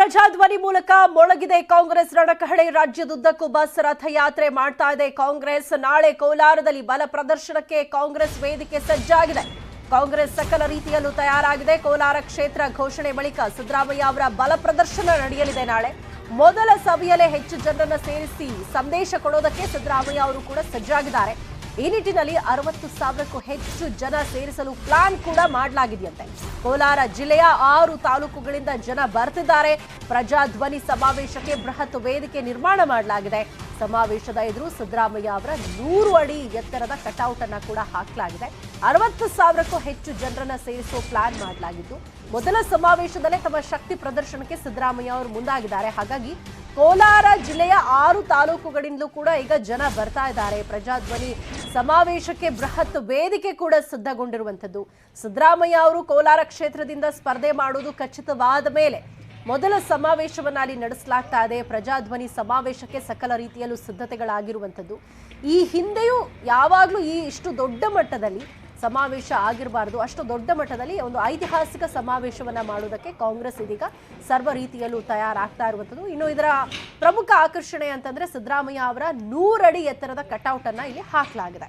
ಪ್ರಜಾಧ್ವನಿ ಮೂಲಕ ಮೊಳಗಿದೆ ಕಾಂಗ್ರೆಸ್ ರಣಕಹಳೆ ರಾಜ್ಯದುದ್ದಕ್ಕೂ ಬಸ್ ರಥಯಾತ್ರೆ ಮಾಡ್ತಾ ಇದೆ. ಕಾಂಗ್ರೆಸ್ ನಾಳೆ ಕೋಲಾರದಲ್ಲಿ ಬಲ ಪ್ರದರ್ಶನಕ್ಕೆ ಕಾಂಗ್ರೆಸ್ ವೇದಿಕೆ ಸಜ್ಜಾಗಿದೆ. ಕಾಂಗ್ರೆಸ್ ಸಕಲ ರೀತಿಯಲ್ಲೂ ತಯಾರಾಗಿದೆ. ಕೋಲಾರ ಕ್ಷೇತ್ರ ಘೋಷಣೆ ಬಳಿಕ ಸಿದ್ದರಾಮಯ್ಯ ಅವರ ಬಲ ಪ್ರದರ್ಶನ ನಡೆಯಲಿದೆ ನಾಳೆ. ಮೊದಲ ಸಭೆಯಲ್ಲೇ ಹೆಚ್ಚು ಜನರನ್ನು ಸೇರಿಸಿ ಸಂದೇಶ ಕೊಡೋದಕ್ಕೆ ಸಿದ್ದರಾಮಯ್ಯ ಅವರು ಕೂಡ ಸಜ್ಜಾಗಿದ್ದಾರೆ. ಈ ನಿಟ್ಟಿನಲ್ಲಿ ಅರವತ್ತು ಸಾವಿರಕ್ಕೂ ಹೆಚ್ಚು ಜನ ಸೇರಿಸಲು ಪ್ಲಾನ್ ಕೂಡ ಮಾಡಲಾಗಿದೆಯಂತೆ. ಕೋಲಾರ ಜಿಲ್ಲೆಯ ಆರು ತಾಲೂಕುಗಳಿಂದ ಜನ ಬರ್ತಿದ್ದಾರೆ. ಪ್ರಜಾಧ್ವನಿ ಸಮಾವೇಶಕ್ಕೆ ಬೃಹತ್ ವೇದಿಕೆ ನಿರ್ಮಾಣ ಮಾಡಲಾಗಿದೆ. ಸಮಾವೇಶದ ಎದುರು ಸಿದ್ದರಾಮಯ್ಯ ಅವರ ನೂರು ಅಡಿ ಎತ್ತರದ ಕಟೌಟ್ ಅನ್ನ ಕೂಡ ಹಾಕಲಾಗಿದೆ. ಅರವತ್ತು ಸಾವಿರಕ್ಕೂ ಹೆಚ್ಚು ಜನರನ್ನ ಸೇರಿಸುವ ಪ್ಲಾನ್ ಮಾಡಲಾಗಿದ್ದು, ಮೊದಲ ಸಮಾವೇಶದಲ್ಲೇ ತಮ್ಮ ಶಕ್ತಿ ಪ್ರದರ್ಶನಕ್ಕೆ ಸಿದ್ದರಾಮಯ್ಯ ಅವರು ಮುಂದಾಗಿದ್ದಾರೆ. ಹಾಗಾಗಿ ಕೋಲಾರ ಜಿಲ್ಲೆಯ ಆರು ತಾಲೂಕುಗಳಿಂದಲೂ ಕೂಡ ಈಗ ಜನ ಬರ್ತಾ ಇದ್ದಾರೆ. ಪ್ರಜಾಧ್ವನಿ ಸಮಾವೇಶಕ್ಕೆ ಬೃಹತ್ ವೇದಿಕೆ ಕೂಡ ಸಿದ್ಧಗೊಂಡಿರುವಂಥದ್ದು. ಸಿದ್ದರಾಮಯ್ಯ ಅವರು ಕೋಲಾರ ಕ್ಷೇತ್ರದಿಂದ ಸ್ಪರ್ಧೆ ಮಾಡುವುದು ಖಚಿತವಾದ ಮೇಲೆ ಮೊದಲ ಸಮಾವೇಶವನ್ನ ಅಲ್ಲಿ ನಡೆಸಲಾಗ್ತಾ ಇದೆ. ಪ್ರಜಾಧ್ವನಿ ಸಮಾವೇಶಕ್ಕೆ ಸಕಲ ರೀತಿಯಲ್ಲೂ ಸಿದ್ಧತೆಗಳಾಗಿರುವಂಥದ್ದು. ಈ ಹಿಂದೆಯೂ ಯಾವಾಗಲೂ ಈ ಇಷ್ಟು ದೊಡ್ಡ ಮಟ್ಟದಲ್ಲಿ ಸಮಾವೇಶ ಆಗಿರಬಾರ್ದು. ಅಷ್ಟು ದೊಡ್ಡ ಮಟ್ಟದಲ್ಲಿ ಒಂದು ಐತಿಹಾಸಿಕ ಸಮಾವೇಶವನ್ನು ಮಾಡುವುದಕ್ಕೆ ಕಾಂಗ್ರೆಸ್ ಇದೀಗ ಸರ್ವ ರೀತಿಯಲ್ಲೂ ತಯಾರಾಗ್ತಾ ಇರುವಂಥದ್ದು. ಇನ್ನು ಇದರ ಪ್ರಮುಖ ಆಕರ್ಷಣೆ ಅಂತಂದ್ರೆ ಸಿದ್ದರಾಮಯ್ಯ ಅವರ ನೂರಡಿ ಎತ್ತರದ ಕಟೌಟ್ ಅನ್ನ ಇಲ್ಲಿ ಹಾಕಲಾಗಿದೆ.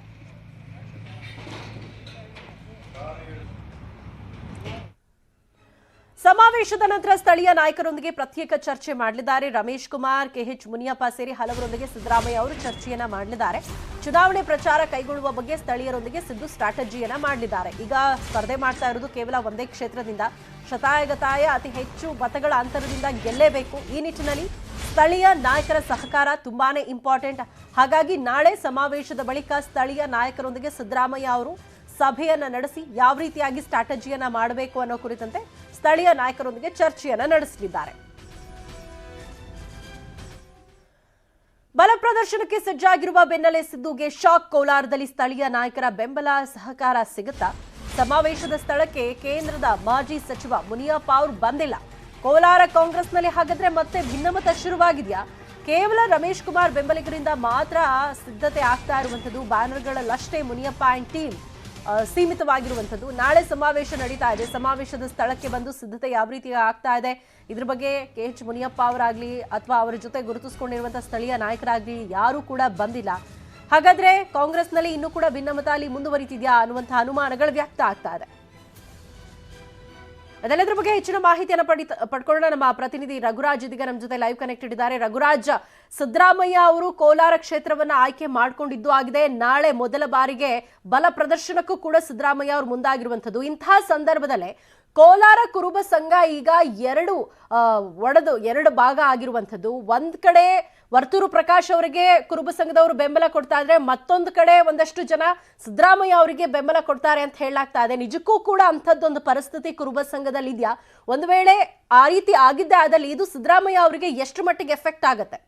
ಸಮಾವೇಶದ ನಂತರ ಸ್ಥಳೀಯ ನಾಯಕರೊಂದಿಗೆ ಪ್ರತ್ಯೇಕ ಚರ್ಚೆ ಮಾಡಲಿದ್ದಾರೆ. ರಮೇಶ್ ಕುಮಾರ್, ಕೆಎಚ್ ಮುನಿಯಪ್ಪ ಸೇರಿ ಹಲವರೊಂದಿಗೆ ಸಿದ್ದರಾಮಯ್ಯ ಅವರು ಚರ್ಚೆಯನ್ನ ಮಾಡಲಿದ್ದಾರೆ. ಚುನಾವಣೆ ಪ್ರಚಾರ ಕೈಗೊಳ್ಳುವ ಬಗ್ಗೆ ಸ್ಥಳೀಯರೊಂದಿಗೆ ಸಿದ್ದು ಸ್ಟ್ರಾಟಜಿಯನ್ನ ಮಾಡಲಿದ್ದಾರೆ. ಈಗ ಸ್ಪರ್ಧೆ ಮಾಡ್ತಾ ಇರೋದು ಕೇವಲ ಒಂದೇ ಕ್ಷೇತ್ರದಿಂದ. ಶತಾಯಗತಾಯ ಅತಿ ಹೆಚ್ಚು ಮತಗಳ ಅಂತರದಿಂದ ಗೆಲ್ಲೇಬೇಕು. ಈ ನಿಟ್ಟಿನಲ್ಲಿ ಸ್ಥಳೀಯ ನಾಯಕರ ಸಹಕಾರ ತುಂಬಾನೇ ಇಂಪಾರ್ಟೆಂಟ್. ಹಾಗಾಗಿ ನಾಳೆ ಸಮಾವೇಶದ ಬಳಿಕ ಸ್ಥಳೀಯ ನಾಯಕರೊಂದಿಗೆ ಸಿದ್ದರಾಮಯ್ಯ ಅವರು ಸಭೆಯನ್ನ ನಡೆಸಿ ಯಾವ ರೀತಿಯಾಗಿ ಸ್ಟ್ರಾಟಜಿಯನ್ನ ಮಾಡಬೇಕು ಅನ್ನೋ ಕುರಿತಂತೆ ಸ್ಥಳೀಯ ನಾಯಕರೊಂದಿಗೆ ಚರ್ಚೆಯನ್ನ ನಡೆಸಲಿದ್ದಾರೆ. ಬಲ ಪ್ರದರ್ಶನಕ್ಕೆ ಸಜ್ಜಾಗಿರುವ ಬೆನ್ನಲ್ಲೇ ಸಿದ್ದುಗೆ ಶಾಕ್ ಕೋಲಾರದಲ್ಲಿ ಸ್ಥಳೀಯ ನಾಯಕರ ಬೆಂಬಲ ಸಹಕಾರ ಸಿಗುತ್ತಾ ಸಮಾವೇಶದ ಸ್ಥಳಕ್ಕೆ ಕೇಂದ್ರದ ಮಾಜಿ ಸಚಿವ ಮುನಿಯಪ್ಪ ಅವರು ಬಂದಿಲ್ಲ. ಕೋಲಾರ ಕಾಂಗ್ರೆಸ್ನಲ್ಲಿ ಹಾಗಾದ್ರೆ ಮತ್ತೆ ಭಿನ್ನಮತ ಶುರುವಾಗಿದೆಯಾ? ಕೇವಲ ರಮೇಶ್ ಕುಮಾರ್ ಬೆಂಬಲಿಗರಿಂದ ಮಾತ್ರ ಸಿದ್ಧತೆ ಆಗ್ತಾ ಇರುವಂಥದ್ದು ಬ್ಯಾನರ್ಗಳಲ್ಲಷ್ಟೇ ಮುನಿಯಪ್ಪ ಆ್ಯಂಡ್ ಟೀಮ್. ಸೀಮಿತವಾಗಿರುವಂಥದ್ದು. ನಾಳೆ ಸಮಾವೇಶ ನಡೀತಾ ಇದೆ. ಸಮಾವೇಶದ ಸ್ಥಳಕ್ಕೆ ಬಂದು ಸಿದ್ಧತೆ ಯಾವ ರೀತಿ ಆಗ್ತಾ ಇದೆ? ಇದ್ರ ಬಗ್ಗೆ ಕೆ ಎಚ್ ಮುನಿಯಪ್ಪ ಅವರಾಗ್ಲಿ ಅಥವಾ ಅವರ ಜೊತೆ ಗುರುತಿಸಿಕೊಂಡಿರುವಂತಹ ಸ್ಥಳೀಯ ನಾಯಕರಾಗ್ಲಿ ಯಾರೂ ಕೂಡ ಬಂದಿಲ್ಲ. ಹಾಗಾದ್ರೆ ಕಾಂಗ್ರೆಸ್ನಲ್ಲಿ ಇನ್ನೂ ಕೂಡ ಭಿನ್ನಮತ ಅಲ್ಲಿ ಮುಂದುವರಿತಿದ್ಯಾ ಅನ್ನುವಂತಹ ಅನುಮಾನಗಳು ವ್ಯಕ್ತ ಆಗ್ತಾ ಇದೆ. ಅದೆಲ್ಲದ್ರ ಬಗ್ಗೆ ಹೆಚ್ಚಿನ ಮಾಹಿತಿಯನ್ನು ಪಡಿ ಪಡ್ಕೊಳ್ಳೋಣ. ನಮ್ಮ ಪ್ರತಿನಿಧಿ ರಘುರಾಜ್ ಇದೀಗ ನಮ್ಮ ಜೊತೆ ಲೈವ್ ಕನೆಕ್ಟೆಡ್ ಇದ್ದಾರೆ ರಘುರಾಜ್, ಸಿದ್ದರಾಮಯ್ಯ ಅವರು ಕೋಲಾರ ಕ್ಷೇತ್ರವನ್ನ ಆಯ್ಕೆ ಮಾಡ್ಕೊಂಡಿದ್ದು ಆಗಿದೆ. ನಾಳೆ ಮೊದಲ ಬಾರಿಗೆ ಬಲ ಪ್ರದರ್ಶನಕ್ಕೂ ಕೂಡ ಸಿದ್ದರಾಮಯ್ಯ ಅವರು ಮುಂದಾಗಿರುವಂಥದ್ದು. ಇಂತಹ ಸಂದರ್ಭದಲ್ಲೇ ಕೋಲಾರ ಕುರುಬ ಸಂಘ ಈಗ ಎರಡು ಒಡೆದು ಎರಡು ಭಾಗ ಆಗಿರುವಂಥದ್ದು. ಒಂದ್ ಕಡೆ ವರ್ತೂರು ಪ್ರಕಾಶ್ ಅವರಿಗೆ ಕುರುಬ ಸಂಘದವರು ಬೆಂಬಲ ಕೊಡ್ತಾ ಇದ್ರೆ ಮತ್ತೊಂದು ಕಡೆ ಒಂದಷ್ಟು ಜನ ಸಿದ್ದರಾಮಯ್ಯ ಅವರಿಗೆ ಬೆಂಬಲ ಕೊಡ್ತಾರೆ ಅಂತ ಹೇಳಲಾಗ್ತಾ ಇದೆ. ನಿಜಕ್ಕೂ ಕೂಡ ಅಂಥದ್ದೊಂದು ಪರಿಸ್ಥಿತಿ ಕುರುಬ ಸಂಘದಲ್ಲಿ ಇದೆಯಾ ಒಂದು ವೇಳೆ ಆ ರೀತಿ ಆಗಿದ್ದೇ ಆದಲ್ಲಿ ಇದು ಸಿದ್ದರಾಮಯ್ಯ ಅವರಿಗೆ ಎಷ್ಟು ಮಟ್ಟಿಗೆ ಎಫೆಕ್ಟ್ ಆಗುತ್ತೆ?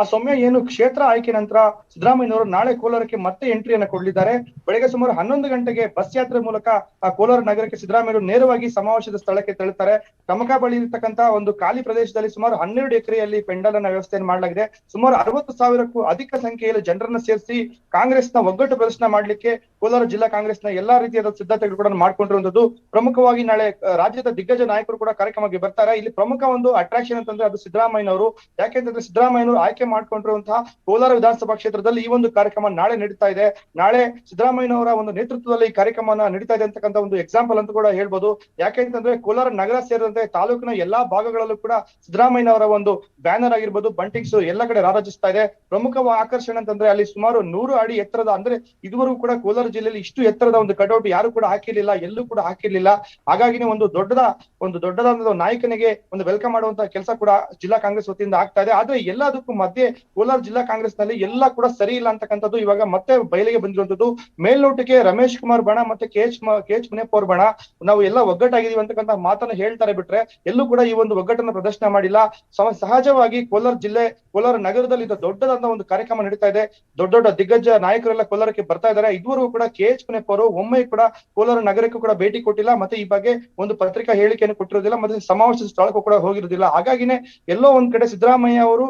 ಆ ಸೌಮ್ಯ ಏನು ಕ್ಷೇತ್ರ ಆಯ್ಕೆ ನಂತರ ಸಿದ್ದರಾಮಯ್ಯನವರು ನಾಳೆ ಕೋಲಾರಕ್ಕೆ ಮತ್ತೆ ಎಂಟ್ರಿಯನ್ನು ಕೊಡಲಿದ್ದಾರೆ. ಬೆಳಗ್ಗೆ ಸುಮಾರು ಹನ್ನೊಂದು ಗಂಟೆಗೆ ಬಸ್ ಯಾತ್ರೆ ಮೂಲಕ ಆ ಕೋಲಾರ ನಗರಕ್ಕೆ ಸಿದ್ದರಾಮಯ್ಯರು ನೇರವಾಗಿ ಸಮಾವೇಶದ ಸ್ಥಳಕ್ಕೆ ತೆರಳುತ್ತಾರೆ. ಕಮಕ ಬಳಿ ಇರತಕ್ಕಂತ ಒಂದು ಖಾಲಿ ಪ್ರದೇಶದಲ್ಲಿ ಸುಮಾರು ಹನ್ನೆರಡು ಎಕರೆಯಲ್ಲಿ ಪೆಂಡಲ್ ಅನ್ನ ವ್ಯವಸ್ಥೆಯನ್ನು ಮಾಡಲಾಗಿದೆ. ಸುಮಾರು ಅರವತ್ತು ಸಾವಿರಕ್ಕೂ ಅಧಿಕ ಸಂಖ್ಯೆಯಲ್ಲಿ ಜನರನ್ನ ಸೇರಿಸಿ ಕಾಂಗ್ರೆಸ್ನ ಒಗ್ಗಟ್ಟು ಪ್ರದರ್ಶನ ಮಾಡಲಿಕ್ಕೆ ಕೋಲಾರ ಜಿಲ್ಲಾ ಕಾಂಗ್ರೆಸ್ನ ಎಲ್ಲಾ ರೀತಿಯಾದ ಸಿದ್ಧತೆಗಳು ಕೂಡ ಮಾಡ್ಕೊಂಡಿರುವಂತದ್ದು ಪ್ರಮುಖವಾಗಿ ನಾಳೆ ರಾಜ್ಯದ ದಿಗ್ಗಜ ನಾಯಕರು ಕೂಡ ಕಾರ್ಯಕ್ರಮಕ್ಕೆ ಬರ್ತಾರೆ. ಇಲ್ಲಿ ಪ್ರಮುಖ ಒಂದು ಅಟ್ರಾಕ್ಷನ್ ಅಂತಂದ್ರೆ ಅದು ಸಿದ್ದರಾಮಯ್ಯನವರು. ಯಾಕೆಂತಂದ್ರೆ ಸಿದ್ದರಾಮಯ್ಯನವರು ಆಯ್ಕೆ ಮಾಡ್ಕೊಂಡಿರುವಂತಹ ಕೋಲಾರ ವಿಧಾನಸಭಾ ಕ್ಷೇತ್ರದಲ್ಲಿ ಈ ಒಂದು ಕಾರ್ಯಕ್ರಮ ನಾಳೆ ನಡೀತಾ ಇದೆ. ನಾಳೆ ಸಿದ್ದರಾಮಯ್ಯನವರ ಒಂದು ನೇತೃತ್ವದಲ್ಲಿ ಈ ಕಾರ್ಯಕ್ರಮನ ನಡೀತಾ ಇದೆ ಅಂತಕ್ಕಂಥ ಒಂದು ಎಕ್ಸಾಂಪಲ್ ಅಂತ ಕೂಡ ಹೇಳ್ಬೋದು. ಯಾಕೆಂತಂದ್ರೆ ಕೋಲಾರ ನಗರ ಸೇರಿದಂತೆ ತಾಲೂಕಿನ ಎಲ್ಲಾ ಭಾಗಗಳಲ್ಲೂ ಕೂಡ ಸಿದ್ದರಾಮಯ್ಯನವರ ಒಂದು ಬ್ಯಾನರ್ ಆಗಿರ್ಬೋದು, ಬಂಟಿಂಗ್ಸ್ ಎಲ್ಲ ಕಡೆ ರಾರಾಜಿಸ್ತಾ ಇದೆ. ಪ್ರಮುಖ ಆಕರ್ಷಣೆ ಅಂತಂದ್ರೆ ಅಲ್ಲಿ ಸುಮಾರು ನೂರು ಅಡಿ ಎತ್ತರದ, ಅಂದ್ರೆ ಇದುವರೆಗೂ ಕೂಡ ಕೋಲಾರ ಜಿಲ್ಲೆಯಲ್ಲಿ ಇಷ್ಟು ಎತ್ತರದ ಒಂದು ಕಟೌಟ್ ಯಾರು ಕೂಡ ಹಾಕಿರ್ಲಿಲ್ಲ, ಎಲ್ಲೂ ಕೂಡ ಹಾಕಿರ್ಲಿಲ್ಲ. ಹಾಗಾಗಿನೇ ಒಂದು ದೊಡ್ಡದ, ಒಂದು ದೊಡ್ಡದಾದ ನಾಯಕನಿಗೆ ಒಂದು ವೆಲ್ಕಮ್ ಮಾಡುವಂತಹ ಕೆಲಸ ಕೂಡ ಜಿಲ್ಲಾ ಕಾಂಗ್ರೆಸ್ ವತಿಯಿಂದ ಆಗ್ತಾ ಇದೆ. ಆದ್ರೆ ಎಲ್ಲದಕ್ಕೂ ಮಧ್ಯೆ ಕೋಲಾರ ಜಿಲ್ಲಾ ಕಾಂಗ್ರೆಸ್ನಲ್ಲಿ ಎಲ್ಲ ಕೂಡ ಸರಿ ಇಲ್ಲ ಅಂತಕ್ಕಂಥದ್ದು ಇವಾಗ ಮತ್ತೆ ಬಯಲಿಗೆ ಬಂದಿರುವಂತದ್ದು ಮೇಲ್ನೋಟಕ್ಕೆ ರಮೇಶ್ ಕುಮಾರ್ ಬಣ ಮತ್ತೆ K H K H Muniyappa ಬಣ. ನಾವು ಎಲ್ಲ ಒಗ್ಗಟ್ಟಾಗಿದೀವಿ ಅಂತಕ್ಕಂಥ ಮಾತನ್ನ ಹೇಳ್ತಾರೆ ಬಿಟ್ರೆ ಎಲ್ಲೂ ಕೂಡ ಈ ಒಂದು ಒಗ್ಗಟ್ಟನ್ನ ಪ್ರದರ್ಶನ ಮಾಡಿಲ್ಲ. ಸಹಜವಾಗಿ ಕೋಲಾರ ಜಿಲ್ಲೆ, ಕೋಲಾರ ನಗರದಲ್ಲಿ ದೊಡ್ಡದಾದ ಒಂದು ಕಾರ್ಯಕ್ರಮ ನಡೀತಾ ಇದೆ. ದೊಡ್ಡ ದೊಡ್ಡ ದಿಗ್ಗಜ ನಾಯಕರೆಲ್ಲ ಕೋಲಾರಕ್ಕೆ ಬರ್ತಾ ಇದ್ದಾರೆ. ಇದುವರೆಗೂ ಕೂಡ ಕೆ ಎಚ್ ಮುನಿಯಪ್ಪ ಒಮ್ಮೆ ಕೂಡ ಕೋಲಾರ ನಗರಕ್ಕೂ ಕೂಡ ಭೇಟಿ ಕೊಟ್ಟಿಲ್ಲ. ಮತ್ತೆ ಈ ಬಗ್ಗೆ ಒಂದು ಪತ್ರಿಕಾ ಹೇಳಿಕೆಯನ್ನು ಕೊಟ್ಟಿರೋದಿಲ್ಲ ಮತ್ತೆ ಸಮಾವೇಶದ ಸ್ಥಳಕ್ಕೂ ಕೂಡ ಹೋಗಿರೋದಿಲ್ಲ ಹಾಗಾಗಿನೇ ಎಲ್ಲೋ ಒಂದ್ ಕಡೆ ಸಿದ್ದರಾಮಯ್ಯ ಅವರು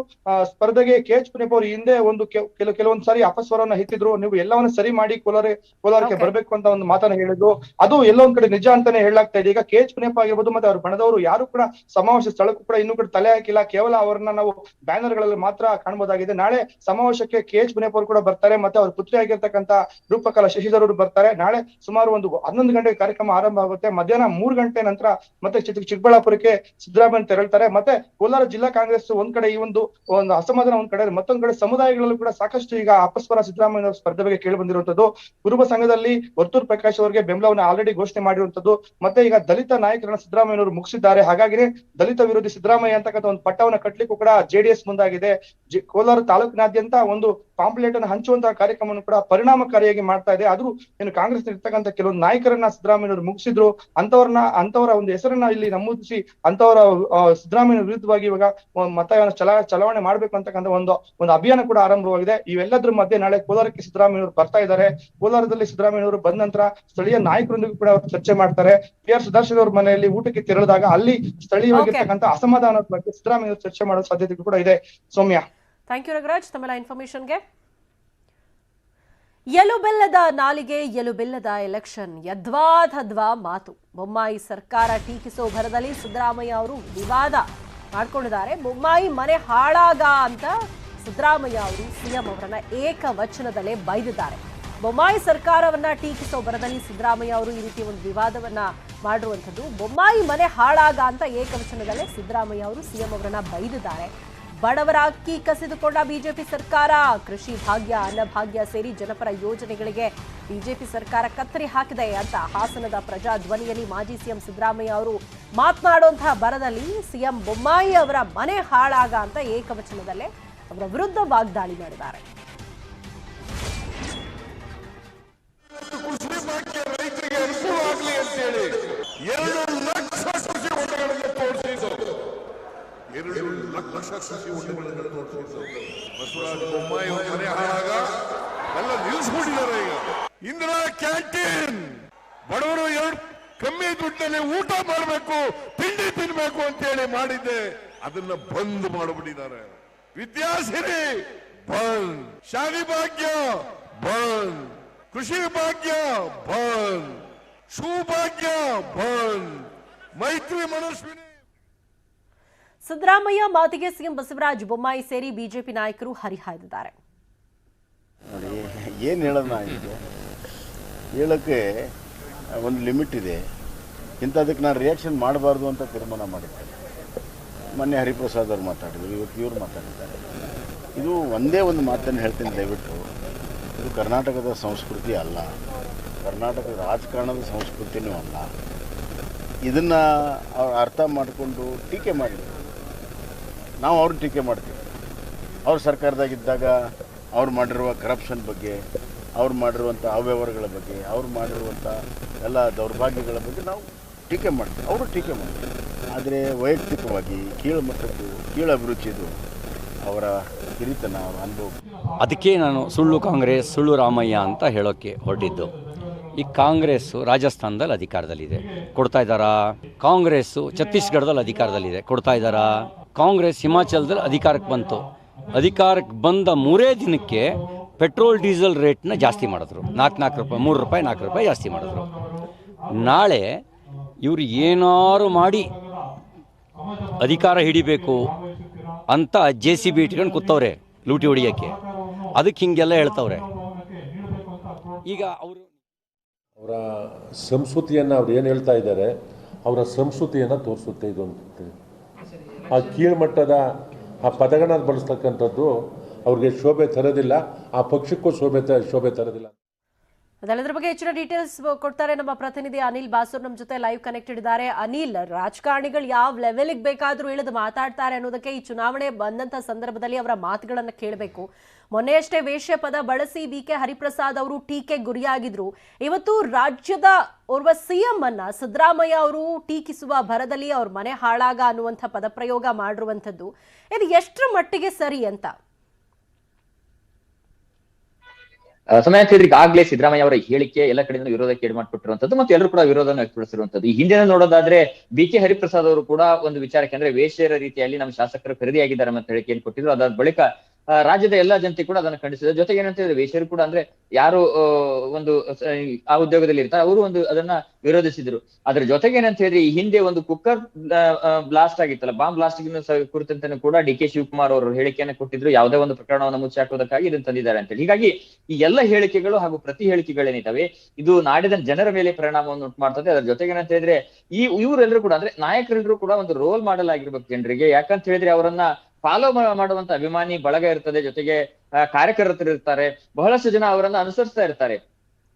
ಸ್ಪರ್ಧೆಗೆ ಕೆ ಎಚ್ ಪುನೀಪ್ ಅವರು ಹಿಂದೆ ಒಂದು ಕೆಲ ಕೆಲವು ಕೆಲವೊಂದ್ ಸಾರಿ ಅಪಸ್ವರವನ್ನ ಎತ್ತಿದ್ರು. ನೀವು ಎಲ್ಲವನ್ನ ಸರಿ ಮಾಡಿ ಕೋಲಾರ ಕೋಲಾರಕ್ಕೆ ಬರಬೇಕು ಅಂತ ಒಂದು ಮಾತನ್ನ ಹೇಳಿದ್ರು. ಅದು ಎಲ್ಲೋ ಒಂದ್ ಕಡೆ ನಿಜ ಅಂತಾನೆ ಹೇಳಲಾಗ್ತಾ ಇದೆ. ಈಗ ಕೆ ಎಚ್ ಪುನೀಪ್ ಆಗಿರ್ಬೋದು ಮತ್ತೆ ಅವ್ರ ಬಣದವರು ಯಾರು ಕೂಡ ಸಮಾವೇಶ ಸ್ಥಳಕ್ಕೂ ಕೂಡ ಇನ್ನೂ ಕೂಡ ತಲೆ ಹಾಕಿಲ್ಲ. ಕೇವಲ ಅವರನ್ನ ನಾವು ಬ್ಯಾನರ್ಗಳಲ್ಲಿ ಮಾತ್ರ ಕಾಣಬಹುದಾಗಿದೆ ನಾಳೆ ಸಮಾವೇಶಕ್ಕೆ ಕೆ ಎಚ್ ಪುನೀಪ್ ಅವರು ಕೂಡ ಬರ್ತಾರೆ. ಮತ್ತೆ ಅವ್ರ ಪುತ್ರಿ ಆಗಿರ್ತಕ್ಕಂತ ರೂಪಕಲಾ ಶಶಿಧರ್ ಅವರು ಬರ್ತಾರೆ. ನಾಳೆ ಸುಮಾರು ಒಂದು ಹನ್ನೊಂದು ಗಂಟೆಗೆ ಕಾರ್ಯಕ್ರಮ ಆರಂಭ ಆಗುತ್ತೆ. ಮಧ್ಯಾಹ್ನ ಮೂರು ಗಂಟೆ ನಂತರ ಮತ್ತೆ ಚಿಕ್ಕ ಚಿಕ್ಕಬಳ್ಳಾಪುರಕ್ಕೆ ಸಿದ್ದರಾಮಯ್ಯ ತೆರಳ್ತಾರೆ. ಮತ್ತೆ ಕೋಲಾರ ಜಿಲ್ಲಾ ಕಾಂಗ್ರೆಸ್ ಒಂದ್ ಕಡೆ ಈ ಒಂದು ಒಂದು ಅಸಮಾಧಾನ ಒಂದ್ ಕಡೆ ಮತ್ತೊಂದ್ ಕಡೆ ಸಮುದಾಯಗಳಲ್ಲೂ ಕೂಡ ಸಾಕಷ್ಟು ಈಗ ಅಪಸ್ವರ ಸಿದ್ದರಾಮಯ್ಯ ಸ್ಪರ್ಧೆ ಬಗ್ಗೆ ಕೇಳಿ ಬಂದಿರುವಂತದ್ದು ಕುರುಬ ಸಂಘದಲ್ಲಿ ವರ್ತೂರ್ ಪ್ರಕಾಶ್ ಅವರಿಗೆ ಬೆಂಬಲವನ್ನು ಆಲ್ರೆಡಿ ಘೋಷಣೆ ಮಾಡಿರುವಂತದ್ದು ಮತ್ತೆ ಈಗ ದಲಿತ ನಾಯಕರನ್ನ ಸಿದ್ದರಾಮಯ್ಯ ಅವರು ಮುಗಿಸಿದ್ದಾರೆ. ಹಾಗಾಗಿನೇ ದಲಿತ ವಿರೋಧಿ ಸಿದ್ದರಾಮಯ್ಯ ಅಂತಕ್ಕಂಥ ಒಂದು ಪಟ್ಟವನ್ನ ಕಟ್ಟಲಿಕ್ಕೂ ಕೂಡ ಜೆಡಿಎಸ್ ಮುಂದಾಗಿದೆ. ಕೋಲಾರ ತಾಲೂಕಿನಾದ್ಯಂತ ಒಂದು ಪಾಂಪ್ಲೆಟ್ ಅನ್ನು ಹಂಚುವಂತಹ ಕಾರ್ಯಕ್ರಮವನ್ನು ಕೂಡ ಪರಿಣಾಮಕಾರಿಯಾಗಿ ಮಾಡ್ತಾ ಇದೆ. ಆದ್ರೂ ಏನು ಕಾಂಗ್ರೆಸ್ ಇರ್ತಕ್ಕಂಥ ಕೆಲವೊಂದು ನಾಯಕರನ್ನ ಸಿದ್ದರಾಮಯ್ಯ ಅವರು ಮುಗಿಸಿದ್ರು. ಅಂತವ್ರನ್ನ, ಅಂತವರ ಒಂದು ಹೆಸರನ್ನ ಇಲ್ಲಿ ನಮೂದಿಸಿ ಅಂತವರ ಸಿದ್ದರಾಮಯ್ಯ ವಿರುದ್ಧವಾಗಿ ಇವಾಗ ಮತ ಚಲ, ಚಲಾವಣೆ ಮಾಡ್ಬೇಕು ಅಂತಕ್ಕಂಥ ಒಂದು ಒಂದು ಅಭಿಯಾನ ಕೂಡ ಆರಂಭವಾಗಿದೆ. ಇವೆಲ್ಲದ್ರ ಮಧ್ಯೆ ನಾಳೆ ಕೋಲಾರಕ್ಕೆ ಸಿದ್ದರಾಮಯ್ಯ ಅವರು ಬರ್ತಾ ಇದ್ದಾರೆ. ಕೋಲಾರದಲ್ಲಿ ಸಿದ್ದರಾಮಯ್ಯ ಅವರು ಬಂದ ನಂತರ ಸ್ಥಳೀಯ ನಾಯಕರೊಂದಿಗೂ ಕೂಡ ಅವರು ಚರ್ಚೆ ಮಾಡ್ತಾರೆ. ಪಿ ಆರ್ ಸುದರ್ಶನ್ ಅವ್ರ ಮನೆಯಲ್ಲಿ ಊಟಕ್ಕೆ ತೆರಳಿದಾಗ ಅಲ್ಲಿ ಸ್ಥಳೀಯವಾಗಿರ್ತಕ್ಕಂಥ ಅಸಮಾಧಾನದ ಬಗ್ಗೆ ಸಿದ್ದರಾಮಯ್ಯ ಅವರು ಚರ್ಚೆ ಮಾಡುವ ಸಾಧ್ಯತೆ ಕೂಡ ಇದೆ. ಸೌಮ್ಯ. ಥ್ಯಾಂಕ್ ಯು ರಘುರಾಜ್ ತಮ್ಮೆಲ್ಲ ಇನ್ಫಾರ್ಮೇಶನ್ಗೆ ಎಲುಬೆಲ್ಲದ ನಾಲಿಗೆ ಎಲುಬೆಲ್ಲದ ಎಲೆಕ್ಷನ್ ಯದ್ವಾಧದ್ವಾ ಮಾತು. ಬೊಮ್ಮಾಯಿ ಸರ್ಕಾರ ಟೀಕಿಸೋ ಭರದಲ್ಲಿ ಸಿದ್ದರಾಮಯ್ಯ ಅವರು ವಿವಾದ. ಮಾಡ್ಕೊಂಡಿದ್ದಾರೆ. ಬೊಮ್ಮಾಯಿ ಮನೆ ಹಾಳಾಗ ಅಂತ ಸಿದ್ದರಾಮಯ್ಯ ಅವರು ಸಿಎಂ ಅವರನ್ನ ಏಕವಚನದಲ್ಲೇ ಬೈದಿದ್ದಾರೆ. ಬೊಮ್ಮಾಯಿ ಸರ್ಕಾರವನ್ನ ಟೀಕಿಸೋ ಬರದಲ್ಲಿ ಸಿದ್ದರಾಮಯ್ಯ ಅವರು ಈ ರೀತಿ ಒಂದು ವಿವಾದವನ್ನ ಮಾಡಿರುವಂಥದ್ದು. ಬೊಮ್ಮಾಯಿ ಮನೆ ಹಾಳಾಗ ಅಂತ ಏಕವಚನದಲ್ಲೇ ಸಿದ್ದರಾಮಯ್ಯ ಅವರು ಸಿಎಂ ಅವರನ್ನ ಬೈದಿದ್ದಾರೆ. ಬಡವರ ಅಕ್ಕಿ ಕಸಿದುಕೊಂಡ ಬಿಜೆಪಿ ಸರ್ಕಾರ, ಕೃಷಿ ಭಾಗ್ಯ ಅನ್ನಭಾಗ್ಯ ಸೇರಿ ಜನಪರ ಯೋಜನೆಗಳಿಗೆ ಬಿಜೆಪಿ ಸರ್ಕಾರ ಕತ್ತರಿ ಹಾಕಿದೆ ಅಂತ ಹಾಸನದ ಪ್ರಜಾ ಧ್ವನಿಯಲ್ಲಿ ಮಾಜಿ ಸಿಎಂ ಸಿದ್ದರಾಮಯ್ಯ ಅವರು ಮಾತನಾಡುವಂತಹ ಬರದಲ್ಲಿ ಸಿಎಂ ಬೊಮ್ಮಾಯಿ ಅವರ ಮನೆ ಹಾಳಾಗ ಅಂತ ಏಕವಚನದಲ್ಲೇ ಅವರ ವಿರುದ್ಧ ವಾಗ್ದಾಳಿ ಮಾಡಿದ್ದಾರೆ. ಎರಡು ಲಕ್ಷ ಸಸಿ ಬಸವರಾಜ ಬೊಮ್ಮಾಯಿ ಮನೆ ಹಾಳಾಗ ಎಲ್ಲ ಈಗ. ಇಂದಿರಾ ಕ್ಯಾಂಟೀನ್! ಬಡವರು ಎರಡು ಕಮ್ಮಿ ದುಡ್ಡಲ್ಲಿ ಊಟ ಮಾಡಬೇಕು, ತಿಂಡಿ ತಿನ್ಬೇಕು ಅಂತೇಳಿ ಮಾಡಿದ್ದೆ. ಅದನ್ನ ಬಂದ್ ಮಾಡಿಬಿಟ್ಟಿದ್ದಾರೆ. ವಿದ್ಯಾಸಿರಿ ಬಂದ್. ಶಾಲಿ ಭಾಗ್ಯ, ಬಂದ್. ಕೃಷಿ ಭಾಗ್ಯ, ಬಂದ್. ಸೌಭಾಗ್ಯ ಬಂದ್. ಮೈತ್ರಿ ಮನಸ್ವಿನಿ ಸಿದ್ದರಾಮಯ್ಯ ಮಾತಿಗೆ ಸಿಎಂ ಬಸವರಾಜ ಬೊಮ್ಮಾಯಿ ಸೇರಿ ಬಿಜೆಪಿ ನಾಯಕರು ಹರಿಹಾಯ್ದಿದ್ದಾರೆ. ನೋಡಿ, ಏನು ಇದಕ್ಕೆ ಹೇಳೋಕ್ಕೆ ಒಂದು ಲಿಮಿಟ್ ಇದೆ. ಇಂಥದಕ್ಕೆ ನಾನು ರಿಯಾಕ್ಷನ್ ಮಾಡಬಾರ್ದು ಅಂತ ತೀರ್ಮಾನ ಮಾಡಿದ್ದೆ. ಮೊನ್ನೆ ಹರಿಪ್ರಸಾದ್ ಅವ್ರು ಮಾತಾಡಿದರು, ಇವತ್ತು ಇವ್ರು ಮಾತಾಡಿದ್ದಾರೆ. ಇದು ಒಂದೇ ಒಂದು ಮಾತನ್ನು ಹೇಳ್ತೀನಿ ದಯವಿಟ್ಟು. ಇದು ಕರ್ನಾಟಕದ ಸಂಸ್ಕೃತಿ ಅಲ್ಲ. ಕರ್ನಾಟಕದ ರಾಜಕಾರಣದ ಸಂಸ್ಕೃತಿನೂ ಅಲ್ಲ. ಇದನ್ನು ಅವ್ರು ಅರ್ಥ ಮಾಡಿಕೊಂಡು ಟೀಕೆ ಮಾಡಿದ್ರು ನಾವು ಅವ್ರನ್ನ ಟೀಕೆ ಮಾಡ್ತೀವಿ. ಅವ್ರ ಸರ್ಕಾರದಾಗಿದ್ದಾಗ ಅವ್ರು ಮಾಡಿರುವ ಕರಪ್ಷನ್ ಬಗ್ಗೆ, ಅವ್ರು ಮಾಡಿರುವಂಥ ಅವ್ಯವಹಾರಗಳ ಬಗ್ಗೆ, ಅವ್ರು ಮಾಡಿರುವಂಥ ಎಲ್ಲ ದೌರ್ಭಾಗ್ಯಗಳ ಬಗ್ಗೆ ನಾವು ಟೀಕೆ ಮಾಡ್ತೀವಿ. ಅವರು ಟೀಕೆ ಮಾಡ್ತೀವಿ ಆದರೆ ವೈಯಕ್ತಿಕವಾಗಿ ಕೀಳು ಮಟ್ಟದ್ದು, ಕೀಳು ಅವರ ಕಿರಿತನ, ಅವರ ಅನುಭವ. ಅದಕ್ಕೆ ನಾನು ಸುಳ್ಳು ಕಾಂಗ್ರೆಸ್, ಸುಳ್ಳು ರಾಮಯ್ಯ ಅಂತ ಹೇಳೋಕ್ಕೆ ಹೊರಟಿದ್ದು. ಈ ಕಾಂಗ್ರೆಸ್ಸು ರಾಜಸ್ಥಾನದಲ್ಲಿ ಅಧಿಕಾರದಲ್ಲಿದೆ. ಕೊಡ್ತಾ ಇದ್ದಾರಾ? ಕಾಂಗ್ರೆಸ್ಸು ಛತ್ತೀಸ್ಗಢದಲ್ಲಿ ಅಧಿಕಾರದಲ್ಲಿದೆ. ಕೊಡ್ತಾ ಇದ್ದಾರಾ? ಕಾಂಗ್ರೆಸ್ ಹಿಮಾಚಲದಲ್ಲಿ ಅಧಿಕಾರಕ್ಕೆ ಬಂತು. ಅಧಿಕಾರಕ್ಕೆ ಬಂದ ಮೂರೇ ದಿನಕ್ಕೆ ಪೆಟ್ರೋಲ್, ಡೀಸೆಲ್ ರೇಟ್ನ ಜಾಸ್ತಿ ಮಾಡಿದ್ರು. ನಾಲ್ಕು ನಾಲ್ಕು ರೂಪಾಯಿ, ಮೂರು ರೂಪಾಯಿ, ನಾಲ್ಕು ರೂಪಾಯಿ ಜಾಸ್ತಿ ಮಾಡಿದ್ರು. ನಾಳೆ ಇವರು ಏನಾರು ಮಾಡಿ ಅಧಿಕಾರ ಹಿಡಿಬೇಕು ಅಂತ ಜೆ ಸಿ ಬಿ ಇಟ್ಕೊಂಡು ಕೂತವ್ರೆ, ಲೂಟಿ ಹೊಡಿಯೋಕ್ಕೆ. ಅದಕ್ಕೆ ಹಿಂಗೆಲ್ಲ ಹೇಳ್ತವ್ರೆ. ಈಗ ಅವರು ಅವರ ಸಂಸ್ಕೃತಿಯನ್ನು ಅವ್ರು ಏನು ಹೇಳ್ತಾ ಇದ್ದಾರೆ, ಅವರ ಸಂಸ್ಕೃತಿಯನ್ನು ತೋರಿಸುತ್ತೆ ಇದೊಂದು ಆ ಕೀಳ್ಮಟ್ಟದ ಆ ಪದಗಳನ್ನ ಬಳಸ್ತಕ್ಕಂಥದ್ದು ಅವ್ರಿಗೆ ಶೋಭೆ ತರೋದಿಲ್ಲ ಆ ಪಕ್ಷಕ್ಕೂ ಶೋಭೆ ತ ಶೋಭೆ ತರೋದಿಲ್ಲ. ಅದೆಲ್ಲದ್ರ ಬಗ್ಗೆ ಹೆಚ್ಚಿನ ಡೀಟೇಲ್ಸ್ ಕೊಡ್ತಾರೆ ನಮ್ಮ ಪ್ರತಿನಿಧಿ ಅನಿಲ್ ಬಾಸೂರ್ ನಮ್ಮ ಜೊತೆ ಲೈವ್ ಕನೆಕ್ಟೆಡ್ ಇದ್ದಾರೆ ಅನಿಲ್, ರಾಜಕಾರಣಿಗಳು ಯಾವ ಲೆವೆಲ್ಗೆ ಬೇಕಾದರೂ ಇಳಿದು ಮಾತಾಡ್ತಾರೆ ಅನ್ನೋದಕ್ಕೆ ಈ ಚುನಾವಣೆ ಬಂದಂಥ ಸಂದರ್ಭದಲ್ಲಿ ಅವರ ಮಾತುಗಳನ್ನು ಕೇಳಬೇಕು. ಮೊನ್ನೆಯಷ್ಟೇ ವೇಷ್ಯ ಪದ ಬಳಸಿ ಬಿ ಕೆ ಹರಿಪ್ರಸಾದ್ ಅವರು ಟೀಕೆ ಗುರಿಯಾಗಿದ್ರು. ಇವತ್ತು ರಾಜ್ಯದ ಓರ್ವ ಸಿಎಂ ಅನ್ನ ಸಿದ್ದರಾಮಯ್ಯ ಅವರು ಟೀಕಿಸುವ ಭರದಲ್ಲಿ ಅವ್ರ ಮನೆ ಹಾಳಾಗ ಅನ್ನುವಂಥ ಪದಪ್ರಯೋಗ ಮಾಡಿರುವಂಥದ್ದು. ಇದು ಎಷ್ಟರ ಮಟ್ಟಿಗೆ ಸರಿ ಅಂತ? ಸಮಯ ಅಂತ ಹೇಳಿದ್ರೆ ಈಗಾಗಲೇ ಸಿದ್ದರಾಮಯ್ಯ ಅವರ ಹೇಳಿಕೆ ಎಲ್ಲ ಕಡೆಯಿಂದ ವಿರೋಧ ಕೇಳಿ ಮಾಡಿಕೊಟ್ಟಿರುವಂತದ್ದು ಮತ್ತು ಎಲ್ಲರೂ ಕೂಡ ವಿರೋಧವನ್ನು ವ್ಯಕ್ತಪಡಿಸಿರುವಂತದ್ದು ಈ ಹಿಂದಿನ ನೋಡೋದಾದ್ರೆ ಬಿ ಕೆ ಹರಿಪ್ರಸಾದ್ ಅವರು ಕೂಡ ಒಂದು ವಿಚಾರಕ್ಕೆ ಅಂದ್ರೆ ವೇಶ್ಯರ ರೀತಿಯಲ್ಲಿ ನಮ್ಮ ಶಾಸಕರು ಖರೀದಿಯಾಗಿದ್ದಾರೆ ಅಂತ ಹೇಳಿಕೆಯನ್ನು ಕೊಟ್ಟಿದ್ರು. ಅದಾದ ಬಳಿಕ ರಾಜ್ಯದ ಎಲ್ಲಾ ಜನತೆ ಕೂಡ ಅದನ್ನು ಖಂಡಿಸಿದೆ ಜೊತೆಗೆ ಏನಂತ ಹೇಳಿದ್ರೆ ವೇಶ್ಯರು ಕೂಡ ಅಂದ್ರೆ ಯಾರು ಒಂದು ಆ ಉದ್ಯೋಗದಲ್ಲಿ ಇರ್ತಾರೆ, ಅವರು ಒಂದು ಅದನ್ನ ವಿರೋಧಿಸಿದ್ರು. ಅದ್ರ ಜೊತೆಗೆ ಏನಂತ ಹೇಳಿದ್ರೆ ಈ ಹಿಂದೆ ಒಂದು ಕುಕ್ಕರ್ ಬ್ಲಾಸ್ಟ್ ಆಗಿತ್ತಲ್ಲ ಬಾಂಬ್ ಬ್ಲಾಸ್ಟ್ ಕುರಿತಂತೆ ಕೂಡ ಡಿ ಕೆ ಶಿವಕುಮಾರ್ ಅವರು ಹೇಳಿಕೆಯನ್ನು ಕೊಟ್ಟಿದ್ರು. ಯಾವುದೇ ಒಂದು ಪ್ರಕರಣವನ್ನು ಮುಚ್ಚಿ ಹಾಕುವುದಕ್ಕಾಗಿ ಇದನ್ನು ತಂದಿದ್ದಾರೆ ಅಂತ ಹೇಳಿ. ಹೀಗಾಗಿ ಈ ಎಲ್ಲ ಹೇಳಿಕೆಗಳು ಹಾಗೂ ಪ್ರತಿ ಹೇಳಿಕೆಗಳೇನಿದ್ದಾವೆ, ಇದು ನಾಡಿನ ಜನರ ಮೇಲೆ ಪರಿಣಾಮವನ್ನು ಉಂಟು ಮಾಡ್ತದೆ ಅದ್ರ ಜೊತೆಗೆ ಏನಂತ ಹೇಳಿದ್ರೆ ಈ, ಇವರೆಲ್ಲರೂ ಕೂಡ ಅಂದ್ರೆ ನಾಯಕರೆಲ್ಲರೂ ಕೂಡ ಒಂದು ರೋಲ್ ಮಾಡಲ್ ಆಗಿರ್ಬೇಕು ಜನರಿಗೆ. ಯಾಕಂತ ಹೇಳಿದ್ರೆ ಅವರನ್ನ ಫಾಲೋ ಮಾಡುವಂತ ಅಭಿಮಾನಿ ಬಳಗ ಇರ್ತದೆ, ಜೊತೆಗೆ ಕಾರ್ಯಕರ್ತರು ಇರ್ತಾರೆ. ಬಹಳಷ್ಟು ಜನ ಅವರನ್ನ ಅನುಸರಿಸ್ತಾ ಇರ್ತಾರೆ.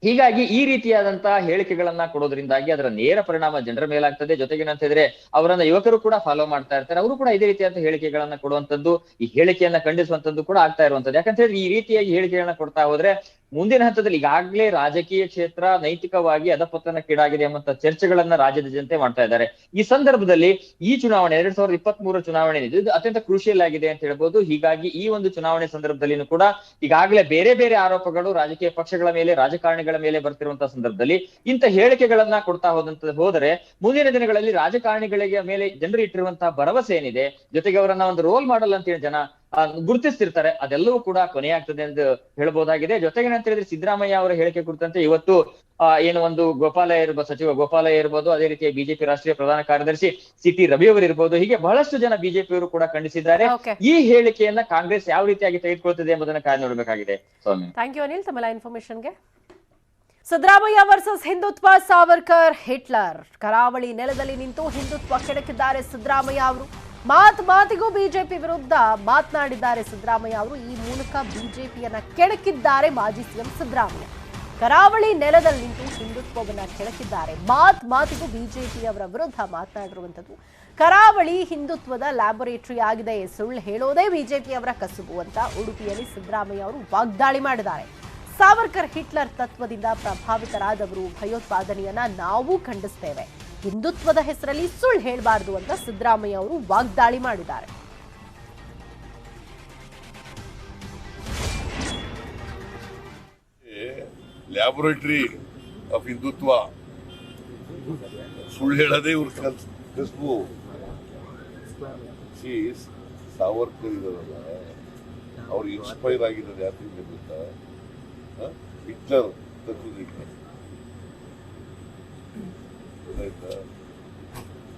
ಹೀಗಾಗಿ ಈ ರೀತಿಯಾದಂತಹ ಹೇಳಿಕೆಗಳನ್ನ ಕೊಡೋದ್ರಿಂದಾಗಿ ಅದರ ನೇರ ಪರಿಣಾಮ ಜನರ ಮೇಲಾಗ್ತದೆ. ಜೊತೆಗೆ ಅಂತ ಹೇಳಿದ್ರೆ, ಅವರನ್ನ ಯುವಕರು ಕೂಡ ಫಾಲೋ ಮಾಡ್ತಾ ಇರ್ತಾರೆ. ಅವರು ಕೂಡ ಇದೇ ರೀತಿಯಾದ ಹೇಳಿಕೆಗಳನ್ನ ಕೊಡುವಂತದ್ದು ಈ ಹೇಳಿಕೆಯನ್ನ ಖಂಡಿಸುವಂತದ್ದು ಕೂಡ ಆಗ್ತಾ ಇರುವಂತದ್ದು ಯಾಕಂತ ಹೇಳಿದ್ರೆ, ಈ ರೀತಿಯಾಗಿ ಹೇಳಿಕೆಗಳನ್ನ ಕೊಡ್ತಾ ಹೋದ್ರೆ ಮುಂದಿನ ಹಂತದಲ್ಲಿ ಈಗಾಗಲೇ ರಾಜಕೀಯ ಕ್ಷೇತ್ರ ನೈತಿಕವಾಗಿ ಅಧಪತನಕ್ಕೀಡಾಗಿದೆ ಎಂಬಂತ ಚರ್ಚೆಗಳನ್ನ ರಾಜ್ಯದ ಜನತೆ ಮಾಡ್ತಾ ಇದ್ದಾರೆ. ಈ ಸಂದರ್ಭದಲ್ಲಿ ಈ ಚುನಾವಣೆ, ಎರಡ್ ಸಾವಿರದ ಇಪ್ಪತ್ತ್ ಮೂರ ಚುನಾವಣೆ ಇದು ಅತ್ಯಂತ ಕ್ರೂಷಿಯಲ್ ಆಗಿದೆ ಅಂತ ಹೇಳ್ಬೋದು. ಹೀಗಾಗಿ ಈ ಒಂದು ಚುನಾವಣೆ ಸಂದರ್ಭದಲ್ಲಿನೂ ಕೂಡ ಈಗಾಗಲೇ ಬೇರೆ ಬೇರೆ ಆರೋಪಗಳು ರಾಜಕೀಯ ಪಕ್ಷಗಳ ಮೇಲೆ, ರಾಜಕಾರಣಿಗಳ ಮೇಲೆ ಬರ್ತಿರುವಂತಹ ಸಂದರ್ಭದಲ್ಲಿ ಇಂಥ ಹೇಳಿಕೆಗಳನ್ನ ಕೊಡ್ತಾ ಹೋದಂತ ಹೋದರೆ ಮುಂದಿನ ದಿನಗಳಲ್ಲಿ ರಾಜಕಾರಣಿಗಳಿಗೆ ಮೇಲೆ ಜನರು ಇಟ್ಟಿರುವಂತಹ ಭರವಸೆ ಏನಿದೆ? ಜೊತೆಗೆ ಅವರನ್ನ ಒಂದು ರೋಲ್ ಮಾಡಲ್ ಅಂತ ಹೇಳಿ ಜನ ಗುರುತಿಸ್ತಿರ್ತಾರೆ. ಅದೆಲ್ಲವೂ ಕೂಡ ಕೊನೆಯಾಗ್ತದೆ ಎಂದು ಹೇಳಬಹುದಾಗಿದೆ ಜೊತೆಗೆ ಅಂತ ಹೇಳಿದ್ರೆ ಸಿದ್ದರಾಮಯ್ಯ ಅವರ ಹೇಳಿಕೆ ಕುರಿತಂತೆ ಇವತ್ತು ಏನು ಒಂದು ಗೋಪಾಲಯ್ಯ ಇರ್ಬೋದು ಸಚಿವ ಗೋಪಾಲಯ್ಯ ಇರ್ಬೋದು ಅದೇ ರೀತಿ ಬಿಜೆಪಿ ರಾಷ್ಟ್ರೀಯ ಪ್ರಧಾನ ಕಾರ್ಯದರ್ಶಿ ಸಿ ಟಿ ರವಿ ಅವರು ಇರ್ಬೋದು ಹೀಗೆ ಬಹಳಷ್ಟು ಜನ ಬಿಜೆಪಿಯವರು ಕೂಡ ಖಂಡಿಸಿದ್ದಾರೆ. ಈ ಹೇಳಿಕೆಯನ್ನ ಕಾಂಗ್ರೆಸ್ ಯಾವ ರೀತಿಯಾಗಿ ತೆಗೆದುಕೊಳ್ತದೆ ಎಂಬುದನ್ನ ಕಾಯ್ದು ನೋಡಬೇಕಾಗಿದೆ ಥ್ಯಾಂಕ್ ಯು ಅನಿಲ್ ಇನ್ಫಾರ್ಮೇಶನ್ಗೆ ಸಿದ್ದರಾಮಯ್ಯ ವರ್ಸಸ್ ಹಿಂದುತ್ವ ಸಾವರ್ಕರ್ ಹಿಟ್ಲರ್. ಕರಾವಳಿ ನೆಲದಲ್ಲಿ ನಿಂತು ಹಿಂದುತ್ವ ಕೆಡಕಿದ್ದಾರೆ ಸಿದ್ದರಾಮಯ್ಯ ಅವರು. ಮಾತ್ ಮಾತಿಗೂ ಬಿಜೆಪಿ ವಿರುದ್ಧ ಮಾತನಾಡಿದ್ದಾರೆ ಸಿದ್ದರಾಮಯ್ಯ ಅವರು. ಈ ಮೂಲಕ ಬಿಜೆಪಿಯನ್ನ ಕೆಣಕಿದ್ದಾರೆ ಮಾಜಿ ಸಿಎಂ ಸಿದ್ದರಾಮಯ್ಯ. ಕರಾವಳಿ ನೆಲದಲ್ಲಿ ನಿಂತು ಹಿಂದುತ್ವವನ್ನ ಕೆಣಕಿದ್ದಾರೆ. ಮಾತ್ ಮಾತಿಗೂ ಬಿಜೆಪಿಯವರ ವಿರುದ್ಧ ಮಾತನಾಡಿರುವಂಥದ್ದು ಕರಾವಳಿ ಹಿಂದುತ್ವದ ಲ್ಯಾಬೊರೇಟರಿ ಆಗಿದೆ. ಸುಳ್ಳು ಹೇಳೋದೇ ಬಿಜೆಪಿಯವರ ಕಸುಬು ಅಂತ ಉಡುಪಿಯಲ್ಲಿ ಸಿದ್ದರಾಮಯ್ಯ ಅವರು ವಾಗ್ದಾಳಿ ಮಾಡಿದ್ದಾರೆ. ಸಾವರ್ಕರ್ ಹಿಟ್ಲರ್ ತತ್ವದಿಂದ ಪ್ರಭಾವಿತರಾದವರು ಭಯೋತ್ಪಾದನೆಯನ್ನ ನಾವು ಖಂಡಿಸ್ತೇವೆ. ಹಿಂದುತ್ವದ ಹೆಸರಲ್ಲಿ ಸುಳ್ಳು ಹೇಳಬಾರದು ಅಂತ ಸಿದ್ದರಾಮಯ್ಯ ಅವರು ವಾಗ್ದಾಳಿ ಮಾಡಿದ್ದಾರೆ. Laboratory of Hindutva. ಸುಳ್ಳು ಹೇಳೋದೇ ಇವ್ರ ಕಸ್ಬು ಸಾವರ್ಕರ್ ಇದಾರಲ್ಲ. ಅವ್ರು ಇನ್ಸ್ಪೈರ್ ಆಗಿರೋದು ಯಾತ್ರಿ? ಹಿಟ್ಲರ್ ತತ್ವದಿಂದ. ಗೊತ್ತಾಯ್ತಾ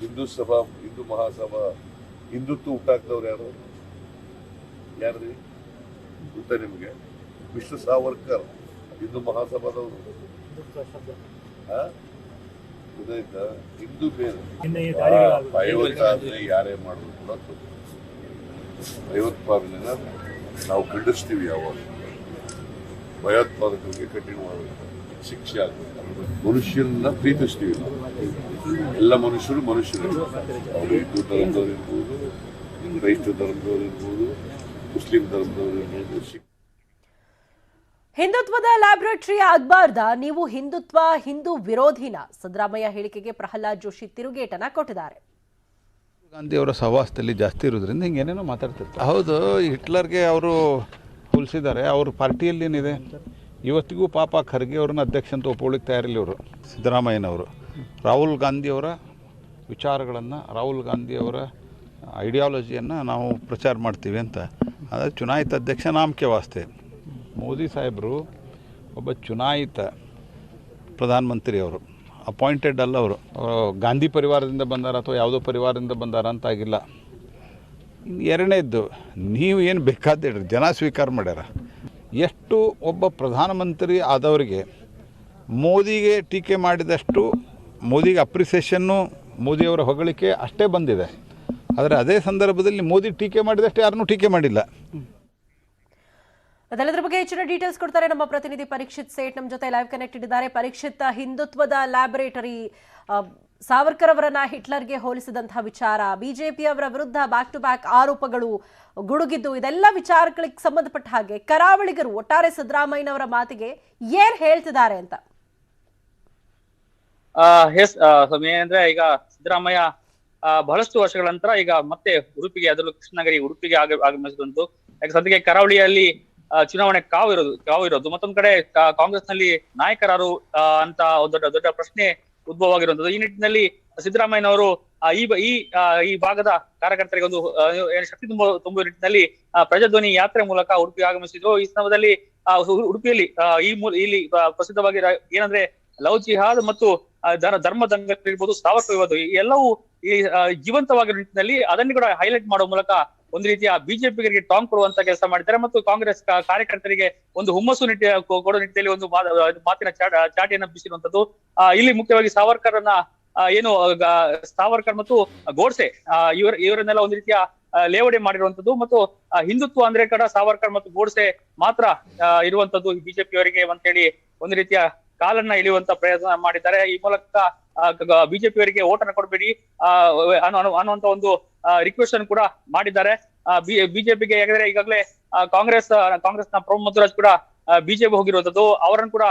ಹಿಂದೂ ಸಭಾ ಹಿಂದೂ ಮಹಾಸಭಾ ಹಿಂದುತ್ವ ಹುಟ್ಟಾಕ್ದವ್ರು ಯಾರು? ಯಾರ್ರಿ? ಗೊತ್ತಾ ನಿಮಗೆ? ವಿಶ್ವ ಸಾವರ್ಕರ್ ಹಿಂದೂ ಮಹಾಸಭಾದವರು? ಗೊತ್ತಾಯ್ತಾ ಹಿಂದೂ ಬೇರೆ ಭಯೋತ್ಪಾದನೆ ಯಾರೇ ಮಾಡಿದ್ರು ಕೂಡ. ಭಯೋತ್ಪಾದನೆನ ನಾವು ಖಂಡಿಸ್ತೀವಿ ಯಾವಾಗ. ಭಯೋತ್ಪಾದಕರಿಗೆ ಕಠಿಣವಾದ ಶಿಕ್ಷೆ ಆಗುತ್ತೆ ಮನುಷ್ಯರನ್ನ ಪ್ರೀತಿಸ್ತೀವಿ ನಾವು. ಎಲ್ಲ ಮನುಷ್ಯರು ಮನುಷ್ಯರು. ಅವರು ಹಿಂದೂ ಧರ್ಮದವರು ಇರ್ಬೋದು ಕ್ರೈಸ್ತ ಧರ್ಮದವರು ಇರ್ಬೋದು ಮುಸ್ಲಿಂ ಧರ್ಮದವರು ಇರ್ಬೋದು ಸಿಖ್ ಹಿಂದುತ್ವದ ಲ್ಯಾಬೊರೇಟರಿ ಆಗ್ಬಾರ್ದ ನೀವು ಹಿಂದುತ್ವ ಹಿಂದೂ ವಿರೋಧಿನ ಸಿದ್ದರಾಮಯ್ಯ ಹೇಳಿಕೆಗೆ ಪ್ರಹ್ಲಾದ್ ಜೋಶಿ ತಿರುಗೇಟನ ಕೊಟ್ಟಿದ್ದಾರೆ. ಗಾಂಧಿ ಅವರ ಸಹವಾಸದಲ್ಲಿ ಜಾಸ್ತಿ ಇರೋದ್ರಿಂದ ಹಿಂಗೇನೇನೋ ಮಾತಾಡ್ತಿರ್ತಾರೆ. ಹೌದು ಹಿಟ್ಲರ್ಗೆ ಅವರು ಹೋಲಿಸಿದ್ದಾರೆ ಅವ್ರ ಪಾರ್ಟಿಯಲ್ಲಿ ಏನಿದೆ? ಇವತ್ತಿಗೂ ಪಾಪ ಖರ್ಗೆ ಅವ್ರನ್ನ ಅಧ್ಯಕ್ಷ ಅಂತ ಒಪ್ಕೊಳ್ಳಿಕ್ಕೆ ತಯಾರಿಲ್ಲ ಇವರು, ಸಿದ್ದರಾಮಯ್ಯನವರು. ರಾಹುಲ್ ಗಾಂಧಿಯವರ ವಿಚಾರಗಳನ್ನು, ರಾಹುಲ್ ಗಾಂಧಿಯವರ ಐಡಿಯಾಲಜಿಯನ್ನು ನಾವು ಪ್ರಚಾರ ಮಾಡ್ತೀವಿ ಅಂತ. ಆದರೆ ಚುನಾಯಿತ ಅಧ್ಯಕ್ಷ ನಾಮಕೆ ವಾಸ್ತೆ. ಮೋದಿ ಸಾಹೇಬರು ಒಬ್ಬ ಚುನಾಯಿತ ಪ್ರಧಾನಮಂತ್ರಿ ಅವರು ಅಪಾಯಿಂಟೆಡ್ ಅಲ್ಲ ಅವರು. ಗಾಂಧಿ ಪರಿವಾರದಿಂದ ಬಂದಾರ ಅಥವಾ ಯಾವುದೋ ಪರಿವಾರದಿಂದ ಬಂದಾರ ಅಂತಾಗಿಲ್ಲ ಎರಡನೇದ್ದು, ನೀವು ಏನು ಬೇಕಾದ ಜನ ಸ್ವೀಕಾರ ಮಾಡ್ಯಾರ. ಎಷ್ಟು ಒಬ್ಬ ಪ್ರಧಾನಮಂತ್ರಿ ಆದವರಿಗೆ ಮೋದಿಗೆ ಟೀಕೆ ಮಾಡಿದಷ್ಟು ಮೋದಿಗೆ ಅಪ್ರಿಸಿಯೇಷನ್ನು ಮೋದಿಯವರ ಹೊಗಳಿಕೆ ಅಷ್ಟೇ ಬಂದಿದೆ. ಆದರೆ ಅದೇ ಸಂದರ್ಭದಲ್ಲಿ ಮೋದಿ ಟೀಕೆ ಮಾಡಿದಷ್ಟು ಯಾರನ್ನೂ ಟೀಕೆ ಮಾಡಿಲ್ಲ. ಅದೆಲ್ಲದರ ಬಗ್ಗೆ ಹೆಚ್ಚಿನ ಡೀಟೇಲ್ಸ್ ಕೊಡ್ತಾರೆ ನಮ್ಮ ಪ್ರತಿನಿಧಿ ಪರೀಕ್ಷಿತ್ ಸೇಟ್ ನಮ್ಮ ಜೊತೆ ಲೈವ್ ಕನೆಕ್ಟೆಡ್ ಇದ್ದಾರೆ. ಪರೀಕ್ಷಿತ್ ಹಿಂದುತ್ವದ ಲ್ಯಾಬೊರೇಟರಿ ಸಾವರ್ಕರ್ ಅವರನ್ನ ಹಿಟ್ಲರ್ಗೆ ಹೋಲಿಸಿದಂತಹ ವಿಚಾರ ಬಿಜೆಪಿ ಅವರ ವಿರುದ್ಧ ಬ್ಯಾಕ್ ಟು ಬ್ಯಾಕ್ ಆರೋಪಗಳು ಗುಡುಗಿದ್ದು, ಇದೆಲ್ಲ ವಿಚಾರಗಳಿಗೆ ಸಂಬಂಧಪಟ್ಟ ಹಾಗೆ ಕರಾವಳಿಗರು ಒಟ್ಟಾರೆ ಸಿದ್ದರಾಮಯ್ಯನವರ ಮಾತಿಗೆ ಏನ್ ಹೇಳ್ತಿದ್ದಾರೆ ಅಂತ. ಎಸ್ ಅಂದ್ರೆ ಈಗ ಸಿದ್ದರಾಮಯ್ಯ ಬಹಳಷ್ಟು ವರ್ಷಗಳ ನಂತರ ಈಗ ಮತ್ತೆ ಉಡುಪಿಗೆ, ಅದರಲ್ಲೂ ಕೃಷ್ಣನಗರಿ ಉಡುಪಿಗೆ ಆಗ, ಆಗಮಿಸಿದಂತು. ಯಾಕೆ ಸದ್ಯಕ್ಕೆ ಕರಾವಳಿಯಲ್ಲಿ ಚುನಾವಣೆ ಕಾವು ಇರೋದು ಕಾವು ಇರೋದು ಮತ್ತೊಂದ್ ಕಡೆ ಕಾಂಗ್ರೆಸ್ನಲ್ಲಿ ನಾಯಕರಾರು ಅಂತ ದೊಡ್ಡ ದೊಡ್ಡ ಪ್ರಶ್ನೆ ಉದ್ಭವ ಆಗಿರುವಂತದ್ದು ಈ ನಿಟ್ಟಿನಲ್ಲಿ ಸಿದ್ದರಾಮಯ್ಯನವರು ಈ ಈ ಈ ಭಾಗದ ಕಾರ್ಯಕರ್ತರಿಗೆ ಒಂದು ಶಕ್ತಿ ತುಂಬ ತುಂಬುವ ನಿಟ್ಟಿನಲ್ಲಿ ಪ್ರಜಾಧ್ವನಿ ಯಾತ್ರೆ ಮೂಲಕ ಉಡುಪಿ ಆಗಮಿಸಿದ್ರು. ಈ ಸಂದರ್ಭದಲ್ಲಿ ಉಡುಪಿಯಲ್ಲಿ ಈ ಮೂಲ, ಇಲ್ಲಿ ಪ್ರಸಿದ್ಧವಾಗಿ ಏನಂದ್ರೆ ಲವ್ ಜಿಹಾದ್ ಮತ್ತು ಧರ್ಮ ದಂಗಲ್ ಇರ್ಬೋದು ಸಾವಕ ಈ ಎಲ್ಲವೂ ಈ ಜೀವಂತವಾಗಿ ನಿಟ್ಟಿನಲ್ಲಿ ಅದನ್ನು ಕೂಡ ಹೈಲೈಟ್ ಮಾಡುವ ಮೂಲಕ ಒಂದು ರೀತಿಯ ಬಿಜೆಪಿಗರಿಗೆ ಟಾಂಗ್ ಕೊಡುವಂತ ಕೆಲಸ ಮಾಡಿದ್ದಾರೆ ಮತ್ತು ಕಾಂಗ್ರೆಸ್ ಕಾರ್ಯಕರ್ತರಿಗೆ ಒಂದು ಹುಮ್ಮಸ್ಸು ನಿಟ್ಟಿನ ಕೊ- ಕೊಡೋ ನಿಟ್ಟಿನಲ್ಲಿ ಒಂದು ಮಾತಿನ ಚಾಟಿಯನ್ನು ಬೀಸಿರುವಂತದ್ದು. ಇಲ್ಲಿ ಮುಖ್ಯವಾಗಿ ಸಾವರ್ಕರನ್ನ ಆ, ಏನು ಸಾವರ್ಕರ್ ಮತ್ತು ಗೋಡ್ಸೆ ಇವರ ಇವರನ್ನೆಲ್ಲ ಒಂದು ರೀತಿಯ ಲೇವಡಿ ಮಾಡಿರುವಂತದ್ದು ಮತ್ತು ಹಿಂದುತ್ವ ಅಂದ್ರೆ ಕಡ ಸಾವರ್ಕರ್ ಮತ್ತು ಗೋಡ್ಸೆ ಮಾತ್ರ ಇರುವಂತದ್ದು ಬಿಜೆಪಿ ಅವರಿಗೆ ಅಂತೇಳಿ ಒಂದು ರೀತಿಯ ಕಾಲನ್ನ ಇಳಿಯುವಂತ ಪ್ರಯತ್ನ ಮಾಡಿದ್ದಾರೆ. ಈ ಮೂಲಕ ಬಿಜೆಪಿ ಅವರಿಗೆ ಕೊಡಬೇಡಿ. ಅನ್ನೋ- ಅನ್ನೋ- ಅನ್ನುವಂತ ಒಂದು ರಿಕ್ವೆಸ್ಟ್ ಅನ್ನು ಕೂಡ ಮಾಡಿದ್ದಾರೆ. ಬಿಜೆಪಿಗೆ ಯಾಕಂದ್ರೆ ಈಗಾಗಲೇ ಕಾಂಗ್ರೆಸ್ ಕಾಂಗ್ರೆಸ್ನ ಕಾಂಗ್ರೆಸ್ನ ಪ್ರಭು ಮಧುರಾಜ್ ಕೂಡ ಬಿಜೆಪಿ ಹೋಗಿರುವಂತದ್ದು. ಅವರನ್ನು ಕೂಡ.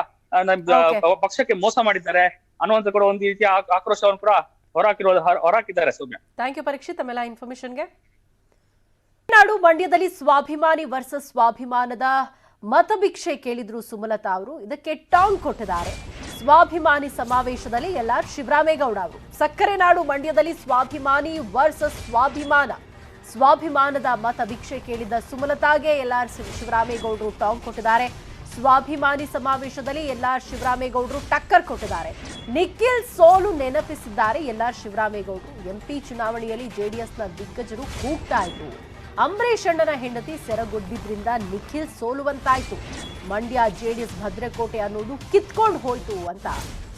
ಪಕ್ಷಕ್ಕೆ ಮೋಸ ಮಾಡಿದ್ದಾರೆ. ಅನ್ನುವಂತ ಕೂಡ ಒಂದು ರೀತಿಯ ಆಕ್ರೋಶವನ್ನು ಕೂಡ ಹೊರಹಾಕಿರುವ ಹೊರಹಾಕಿದ್ದಾರೆ ಸೌಮ್ಯ. ಥ್ಯಾಂಕ್ ಯು ಪರೀಕ್ಷಿತ್ ತಮ್ಮೆಲ್ಲ ಇನ್ಫಾರ್ಮೇಶನ್ಗೆ ನಾಡು ಮಂಡ್ಯದಲ್ಲಿ ಸ್ವಾಭಿಮಾನಿ ವರ್ಸಸ್ ಸ್ವಾಭಿಮಾನದ ಮತಭಿಕ್ಷೆ ಕೇಳಿದ್ರು ಸುಮಲತಾ ಅವರು. ಇದಕ್ಕೆ ಟಾಂಗ್ ಕೊಟ್ಟಿದ್ದಾರೆ. ಸ್ವಾಭಿಮಾನಿ ಸಮಾವೇಶದಲ್ಲಿ ಎಲ್ಲ ಶಿವರಾಮೇಗೌಡ ಅವರು. ಸಕ್ಕರೆ ನಾಡು ಮಂಡ್ಯದಲ್ಲಿ ಸ್ವಾಭಿಮಾನಿ ವರ್ಸಸ್ ಸ್ವಾಭಿಮಾನ. ಸ್ವಾಭಿಮಾನದ ಮತಭಿಕ್ಷೆ ಕೇಳಿದ್ದ ಸುಮಲತಾಗೆ ಎಲ್ ಆರ್ ಶಿವರಾಮೇಗೌಡರು ಟಾಂಗ್ ಕೊಟ್ಟಿದ್ದಾರೆ. ಸ್ವಾಭಿಮಾನಿ ಸಮಾವೇಶದಲ್ಲಿ ಎಲ್ ಆರ್ ಶಿವರಾಮೇಗೌಡರು ಟಕ್ಕರ್ ಕೊಟ್ಟಿದ್ದಾರೆ. ನಿಖಿಲ್ ಸೋಲು ನೆನಪಿಸಿದ್ದಾರೆ ಎಲ್ ಆರ್ ಶಿವರಾಮೇಗೌಡರು. ಎಂಪಿ ಚುನಾವಣೆಯಲ್ಲಿ ಜೆಡಿಎಸ್ನ ದಿಗ್ಗಜರು ಕೂಗ್ತಾ ಇದ್ರು. ಅಂಬರೀಷ್ ಅಣ್ಣನ ಹೆಂಡತಿ ಸೆರಗೊಡ್ಡಿದ್ರಿಂದ ನಿಖಿಲ್ ಸೋಲುವಂತಾಯ್ತು. ಮಂಡ್ಯ ಜೆಡಿಎಸ್ ಭದ್ರಕೋಟೆ ಅನ್ನೋದು ಕಿತ್ಕೊಂಡು ಹೋಯ್ತು ಅಂತ.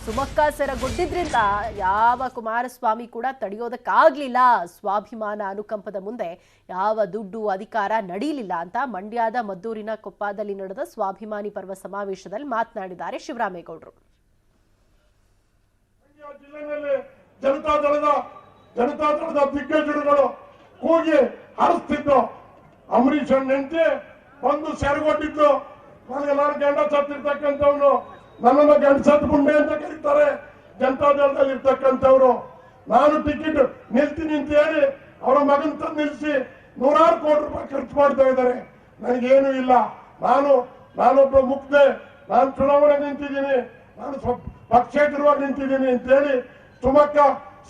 ಸುಮಕ್ಕ ಸೆರಗೊಡ್ಡಿದ್ರಿಂದ ಯಾವ ಕುಮಾರಸ್ವಾಮಿ ಕೂಡ ತಡೆಯೋದಕ್ಕಾಗ್ಲಿಲ್ಲ. ಸ್ವಾಭಿಮಾನ ಅನುಕಂಪದ ಮುಂದೆ ಯಾವ ದುಡ್ಡು ಅಧಿಕಾರ ನಡೀಲಿಲ್ಲ ಅಂತ ಮಂಡ್ಯದ ಮದ್ದೂರಿನ ಕೊಪ್ಪದಲ್ಲಿ ನಡೆದ ಸ್ವಾಭಿಮಾನಿ ಪರ್ವ ಸಮಾವೇಶದಲ್ಲಿ ಮಾತನಾಡಿದ್ದಾರೆ ಶಿವರಾಮೇಗೌಡರು. ಮಂಡ್ಯ ಜಿಲ್ಲೆಯಲ್ಲಿ ಜನತಾ ದಳದ ಜನತಾ ದಳದ ದಿಗ್ಗಜರುಗಳು ಕೂಗಿ ಹರಿಸ್ತಿದ್ದು ಅಂಬರೀಷ್ ಹೆಂಡತಿ ಬಂದು ನನಗೆ ನಾನು ಗಂಡ ಸತ್ತಿರ್ತಕ್ಕಂಥವ್ನು ನನ್ನನ್ನು ಗಂಡ ಸತ್ ಗುಂಡೆ ಅಂತ ಕರೀತಾರೆ. ಜನತಾ ದಳದಲ್ಲಿ ಇರ್ತಕ್ಕಂಥವ್ರು. ನಾನು ಟಿಕೆಟ್ ನಿಲ್ತೀನಿ ಅಂತ ಹೇಳಿ ಅವರ ಮಗನ ತಂದು ನಿಲ್ಲಿಸಿ ನೂರಾರು ಕೋಟಿ ರೂಪಾಯಿ ಖರ್ಚು ಮಾಡ್ತಾ ಇದ್ದಾರೆ. ನನಗೇನು ಇಲ್ಲ. ನಾನು, ನಾನೊಬ್ಬ ಮುಕ್ತೆ. ನಾನು ಚುನಾವಣೆ ನಿಂತಿದ್ದೀನಿ. ನಾನು ಸ್ವಲ್ಪ ಪಕ್ಷೇತರವಾಗಿ ನಿಂತಿದ್ದೀನಿ ಅಂತೇಳಿ ಸುಮಕ್ಕ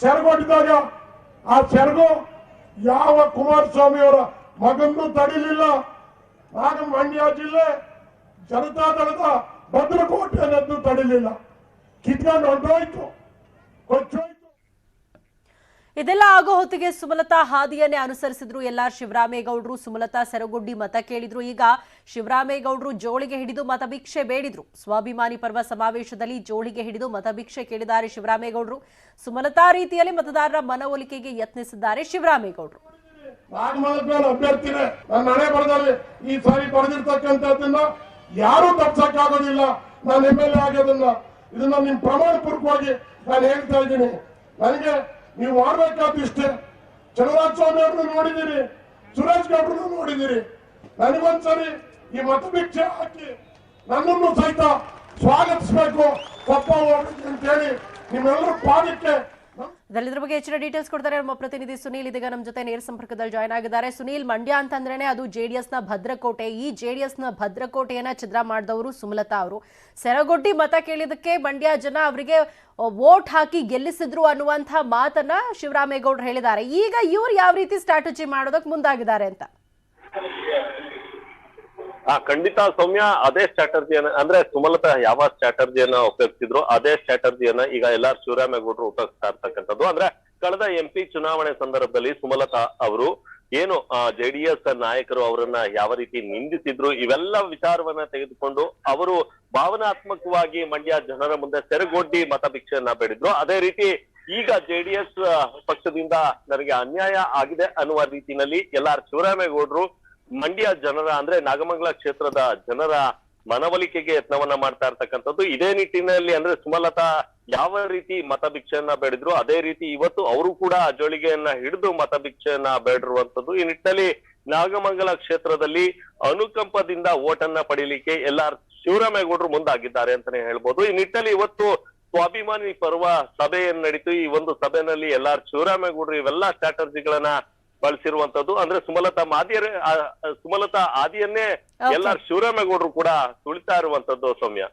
ಸೆರಗೊಟ್ಟಿದಾಗ ಆ ಸೆರಗು ಯಾವ ಕುಮಾರಸ್ವಾಮಿ ಅವರ ಮಗನ್ನೂ ತಡಿಲಿಲ್ಲ. ಆಗ ಮಂಡ್ಯ ಜಿಲ್ಲೆ ಜನತಾ ದಳದ ಭದ್ರಕೋಟೆ ಅನ್ನೋದು ತಡಿಲಿಲ್ಲ. ಕಿತ್ಕೊಂಡು ಹೊಂಟೋಯ್ತು ಕೊಚ್ಚೋಯ್ತು. ಇದೆಲ್ಲ ಆಗೋ ಹೊತ್ತಿಗೆ ಸುಮಲತಾ ಹಾದಿಯನ್ನೇ ಅನುಸರಿಸಿದ್ರು ಎಲ್ಲ ಶಿವರಾಮೇಗೌಡರು. ಸುಮಲತಾ ಸೆರಗುಡ್ಡಿ ಮತ ಕೇಳಿದ್ರು. ಈಗ ಶಿವರಾಮೇಗೌಡರು ಜೋಳಿಗೆ ಹಿಡಿದು ಮತಭಿಕ್ಷೆ ಬೇಡಿದ್ರು. ಸ್ವಾಭಿಮಾನಿ ಪರ್ವ ಸಮಾವೇಶದಲ್ಲಿ ಜೋಳಿಗೆ ಹಿಡಿದು ಮತಭಿಕ್ಷೆ ಕೇಳಿದ್ದಾರೆ ಶಿವರಾಮೇಗೌಡರು. ಸುಮಲತಾ ರೀತಿಯಲ್ಲಿ ಮತದಾರರ ಮನವೊಲಿಕೆಗೆ ಯತ್ನಿಸಿದ್ದಾರೆ ಶಿವರಾಮೇಗೌಡರು. ಯಾರೂ ತಪ್ಸಕ್ಕಾಗೋದಿಲ್ಲ. ನಾನು ಎಂ ಎಲ್ ಎ ಆಗೋದನ್ನ ಇದನ್ನ ನಿಮ್ ನಾನು ಹೇಳ್ತಾ ಇದ್ದೀನಿ. ನನಗೆ ನೀವು ಮಾಡ್ಬೇಕಾದ್ದು ಇಷ್ಟೇ. ಚಲರಾಜ ಸ್ವಾಮಿ ಅವ್ರನ್ನು ನೋಡಿದ್ದೀರಿ, ಸುರೇಶ್ ಗೌಡ್ರನ್ನು ನೋಡಿದ್ದೀರಿ. ನನಗೊಂದ್ಸರಿ ಈ ಮತಭಿಕ್ಷೆ ಹಾಕಿ ನನ್ನನ್ನು ಸಹಿತ ಸ್ವಾಗತಿಸಬೇಕು ತಪ್ಪ ಅಂತ ಅಂತೇಳಿ ನಿಮ್ಮೆಲ್ಲರೂ ಪಾದಕ್ಕೆ ಇದ್ರ ಬಗ್ಗೆ ಹೆಚ್ಚಿನ ಡೀಟೇಲ್ಸ್ ಕೊಡ್ತಾರೆ ನಮ್ಮ ಪ್ರತಿನಿಧಿ ಸುನೀಲ್. ಇದೀಗ ನಮ್ಮ ಜೊತೆ ನೇರ ಸಂಪರ್ಕದಲ್ಲಿ ಜಾಯ್ನ್ ಆಗಿದ್ದಾರೆ. ಸುನೀಲ್, ಮಂಡ್ಯ ಅಂತಂದ್ರೆ ಅದು ಜೆಡಿಎಸ್ನ ಭದ್ರಕೋಟೆ. ಈ ಜೆ ಡಿ ಎಸ್ನ ಭದ್ರಕೋಟೆಯನ್ನ ಚಿತ್ರ ಮಾಡಿದವರು ಸುಮಲತಾ ಅವರು. ಸೆರಗೊಡ್ಡಿ ಮತ ಕೇಳಿದಕ್ಕೆ ಮಂಡ್ಯ ಜನ ಅವರಿಗೆ ವೋಟ್ ಹಾಕಿ ಗೆಲ್ಲಿಸಿದ್ರು ಅನ್ನುವಂತಹ ಮಾತನ್ನ ಶಿವರಾಮೇಗೌಡರು ಹೇಳಿದ್ದಾರೆ. ಈಗ ಇವ್ರು ಯಾವ ರೀತಿ ಸ್ಟ್ರಾಟಜಿ ಮಾಡೋದಕ್ಕೆ ಮುಂದಾಗಿದ್ದಾರೆ ಅಂತ? ಆ, ಖಂಡಿತ ಸೌಮ್ಯ, ಅದೇ ಸ್ಟ್ರಾಟರ್ಜಿಯನ್ನ ಅಂದ್ರೆ ಸುಮಲತಾ ಯಾವ ಸ್ಟ್ರಾಟರ್ಜಿಯನ್ನ ಉಪಯೋಗಿಸಿದ್ರು ಅದೇ ಸ್ಟ್ರಾಟರ್ಜಿಯನ್ನ ಈಗ ಎಲ್ಲಾರು ಶಿವರಾಮೇಗೌಡರು ಉಪಯೋಗಿಸ್ತಾ ಇರ್ತಕ್ಕಂಥದ್ದು. ಅಂದ್ರೆ ಕಳೆದ ಎಂಪಿ ಚುನಾವಣೆ ಸಂದರ್ಭದಲ್ಲಿ ಸುಮಲತಾ ಅವರು ಏನು ಜೆಡಿಎಸ್ ನಾಯಕರು ಅವರನ್ನ ಯಾವ ರೀತಿ ನಿಂದಿಸಿದ್ರು, ಇವೆಲ್ಲ ವಿಚಾರವನ್ನ ತೆಗೆದುಕೊಂಡು ಅವರು ಭಾವನಾತ್ಮಕವಾಗಿ ಮಂಡ್ಯ ಜನರ ಮುಂದೆ ಸೆರೆಗೊಡ್ಡಿ ಮತಭಿಕ್ಷೆಯನ್ನ ಬೇಡಿದ್ರು. ಅದೇ ರೀತಿ ಈಗ ಜೆಡಿಎಸ್ ಪಕ್ಷದಿಂದ ನನಗೆ ಅನ್ಯಾಯ ಆಗಿದೆ ಅನ್ನುವ ರೀತಿಯಲ್ಲಿ ಎಲ್ಲಾರ್ ಶಿವರಾಮೇಗೌಡರು ಮಂಡ್ಯ ಜನರ ಅಂದ್ರೆ ನಾಗಮಂಗಲ ಕ್ಷೇತ್ರದ ಜನರ ಮನವೊಲಿಕೆಗೆ ಯತ್ನವನ್ನ ಮಾಡ್ತಾ ಇರ್ತಕ್ಕಂಥದ್ದು. ಇದೇ ನಿಟ್ಟಿನಲ್ಲಿ ಅಂದ್ರೆ ಸುಮಲತಾ ಯಾವ ರೀತಿ ಮತಭಿಕ್ಷೆಯನ್ನ ಬೇಡಿದ್ರು, ಅದೇ ರೀತಿ ಇವತ್ತು ಅವರು ಕೂಡ ಜೋಳಿಗೆಯನ್ನ ಹಿಡಿದು ಮತಭಿಕ್ಷೆಯನ್ನ ಬೇಡಿರುವಂತದ್ದು ಈ ನಿಟ್ಟಿನಲ್ಲಿ ನಾಗಮಂಗಲ ಕ್ಷೇತ್ರದಲ್ಲಿ ಅನುಕಂಪದಿಂದ ಓಟನ್ನ ಪಡೀಲಿಕ್ಕೆ ಎಲ್ಲಾರ್ ಶಿವರಾಮೇಗೌಡರು ಮುಂದಾಗಿದ್ದಾರೆ ಅಂತಾನೆ ಹೇಳ್ಬೋದು. ಈ ನಿಟ್ಟಿನಲ್ಲಿ ಇವತ್ತು ಸ್ವಾಭಿಮಾನಿ ಪರ್ವ ಸಭೆಯನ್ನು ನಡೀತು. ಈ ಒಂದು ಸಭೆಯಲ್ಲಿ ಎಲ್ಲಾರ್ ಶಿವರಾಮೇಗೌಡರು ಇವೆಲ್ಲ ಸ್ಟ್ರಾಟರ್ಜಿಗಳನ್ನ ಬಳಸಿರುವಂತದ್ದು. ಅಂದ್ರೆ ಸುಮಲತಾ ಮಾದಿಯರ ಸುಮಲತಾ ಆದಿಯನ್ನೇ. ಎಲ್ಲ ಶಿವರಾಮೇಗೌಡರು ಕೂಡ ತುಳಿತಾ ಇರುವಂತದ್ದು ಸೌಮ್ಯ.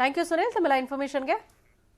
ಥ್ಯಾಂಕ್ ಯು ಸುನೀಲ್ ತಮ್ಮೆಲ್ಲ ಇನ್ಫಾರ್ಮೇಶನ್ಗೆ